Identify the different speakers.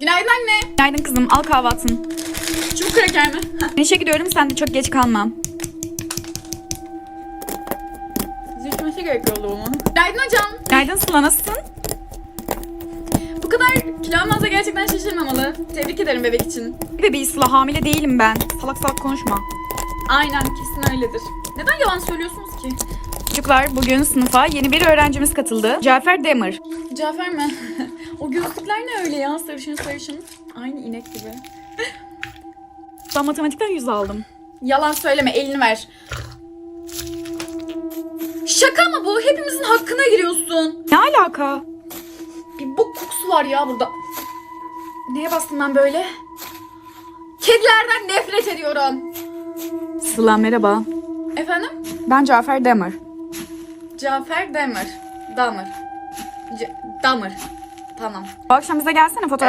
Speaker 1: Günaydın anne.
Speaker 2: Günaydın kızım al kahvaltın.
Speaker 1: Çubuk kraker mi?
Speaker 2: İşe gidiyorum sen de çok geç kalma.
Speaker 1: Zeytinmesi gerekiyordu onun. Günaydın hocam.
Speaker 2: Günaydın Sıla nasılsın?
Speaker 1: Bu kadar kilo almanıza gerçekten şaşırmamalı. Tebrik ederim bebek için.
Speaker 2: Bebeği Sıla hamile değilim ben. Salak salak konuşma.
Speaker 1: Aynen kesin öyledir. Neden yalan söylüyorsunuz ki?
Speaker 2: Çocuklar bugün sınıfa yeni bir öğrencimiz katıldı. Cafer Demir.
Speaker 1: Cafer mi? o gözlükler ne öyle ya sarışın sarışın. Aynı inek gibi.
Speaker 2: Ben matematikten 100 aldım.
Speaker 1: Yalan söyleme elini ver. Şaka mı bu? Hepimizin hakkına giriyorsun.
Speaker 2: Ne alaka?
Speaker 1: Bir bok kokusu var ya burada. Neye bastım ben böyle? Kedilerden nefret ediyorum.
Speaker 2: Sıla merhaba.
Speaker 1: Efendim?
Speaker 2: Ben Cafer Demir.
Speaker 1: Cafer Demir. Damır. C- Damır. Tamam.
Speaker 2: Bu akşam bize gelsene fotoğraf